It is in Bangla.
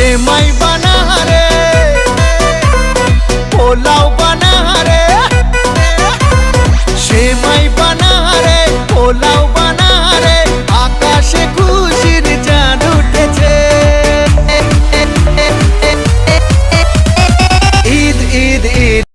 আরে সে বানাহারে পোলাও বানাহারে সেমাই বানাহারে পোলাও